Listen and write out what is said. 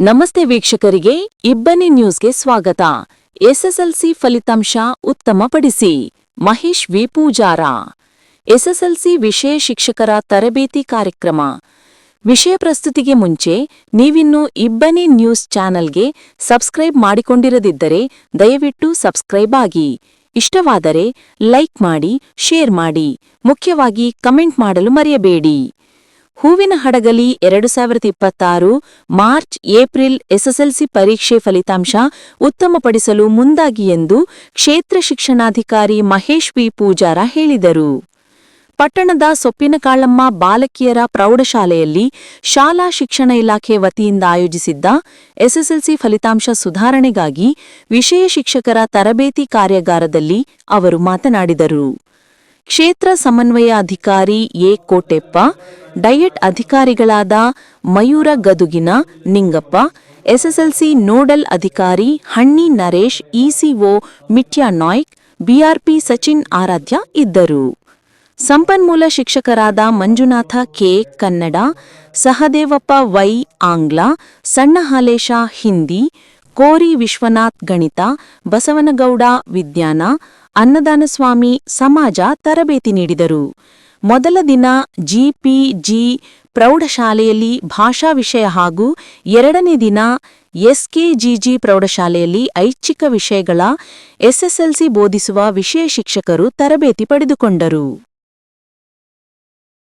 ನಮಸ್ತೆ ವೀಕ್ಷಕರಿಗೆ, ಇಬ್ಬನಿ ನ್ಯೂಸ್ಗೆ ಸ್ವಾಗತ. ಎಸ್ಎಸ್ಎಲ್ಸಿ ಫಲಿತಾಂಶ ಉತ್ತಮಪಡಿಸಿ. ಮಹೇಶ್ ವಿ. ಪೂಜಾರ. ಎಸ್ಎಸ್ಎಲ್ಸಿ ವಿಷಯ ಶಿಕ್ಷಕರ ತರಬೇತಿ ಕಾರ್ಯಕ್ರಮ. ವಿಷಯ ಪ್ರಸ್ತುತಿಗೆ ಮುಂಚೆ, ನೀವಿನ್ನು ಇಬ್ಬನಿ ನ್ಯೂಸ್ ಚಾನೆಲ್ಗೆ ಸಬ್ಸ್ಕ್ರೈಬ್ ಮಾಡಿಕೊಂಡಿರದಿದ್ದರೆ, ದಯವಿಟ್ಟು ಸಬ್ಸ್ಕ್ರೈಬ್ ಆಗಿ. ಇಷ್ಟವಾದರೆ, ಲೈಕ್ ಮಾಡಿ, ಶೇರ್ ಮಾಡಿ. ಮುಖ್ಯವಾಗಿ ಕಮೆಂಟ್ ಮಾಡಲು ಮರೆಯಬೇಡಿ. ಹೂವಿನ ಹಡಗಲಿ ಎರಡು ಸಾವಿರದ ಇಪ್ಪತ್ತಾರು ಮಾರ್ಚ್, ಏಪ್ರಿಲ್ ಎಸ್ಎಸ್ಎಲ್ಸಿ ಪರೀಕ್ಷೆ ಫಲಿತಾಂಶ ಉತ್ತಮಪಡಿಸಲು ಮುಂದಾಗಿ ಎಂದು ಕ್ಷೇತ್ರ ಶಿಕ್ಷಣಾಧಿಕಾರಿ ಮಹೇಶ್ ವಿ ಪೂಜಾರ ಹೇಳಿದರು. ಪಟ್ಟಣದ ಸೊಪ್ಪಿನಕಾಳಮ್ಮ ಬಾಲಕಿಯರ ಪ್ರೌಢಶಾಲೆಯಲ್ಲಿ ಶಾಲಾ ಶಿಕ್ಷಣ ಇಲಾಖೆ ವತಿಯಿಂದ ಆಯೋಜಿಸಿದ್ದ ಎಸ್ಎಸ್ಎಲ್ಸಿ ಫಲಿತಾಂಶ ಸುಧಾರಣೆಗಾಗಿ ವಿಷಯ ಶಿಕ್ಷಕರ ತರಬೇತಿ ಕಾರ್ಯಾಗಾರದಲ್ಲಿ ಅವರು ಮಾತನಾಡಿದರು. ಕ್ಷೇತ್ರ ಸಮನ್ವಯ ಅಧಿಕಾರಿ ಎ ಕೋಟೆಪ್ಪ, ಡಯಟ್ ಅಧಿಕಾರಿಗಳಾದ ಮಯೂರ ಗದುಗಿನ ನಿಂಗಪ್ಪ, ಎಸ್ಎಸ್ಎಲ್ಸಿ ನೋಡಲ್ ಅಧಿಕಾರಿ ಹಣ್ಣಿ ನರೇಶ್, ಇಸಿಒ ಮಿಟ್ಯಾ ನಾಯ್ಕ್, ಬಿಆರ್ಪಿ ಸಚಿನ್ ಆರಾಧ್ಯ ಇದ್ದರು. ಸಂಪನ್ಮೂಲ ಶಿಕ್ಷಕರಾದ ಮಂಜುನಾಥ ಕೆ ಕನ್ನಡ, ಸಹದೇವಪ್ಪ ವೈ ಆಂಗ್ಲ ಸಣ್ಣ ಹಾಲೇಶ ಹಿಂದಿ ಕೋರಿ ವಿಶ್ವನಾಥ್ ಗಣಿತ, ಬಸವನಗೌಡ ವಿಜ್ಞಾನ ಅನ್ನದಾನಸ್ವಾಮಿ ಸಮಾಜ ತರಬೇತಿ ನೀಡಿದರು. ಮೊದಲ ದಿನ ಜಿಪಿಜಿ ಪ್ರೌಢಶಾಲೆಯಲ್ಲಿ ಭಾಷಾ ವಿಷಯ ಹಾಗೂ ಎರಡನೇ ದಿನ ಎಸ್ಕೆಜಿಜಿ ಪ್ರೌಢಶಾಲೆಯಲ್ಲಿ ಐಚ್ಛಿಕ ವಿಷಯಗಳ ಎಸ್ಎಸ್ಎಲ್ಸಿ ಬೋಧಿಸುವ ವಿಷಯ ಶಿಕ್ಷಕರು ತರಬೇತಿ ಪಡೆದುಕೊಂಡರು.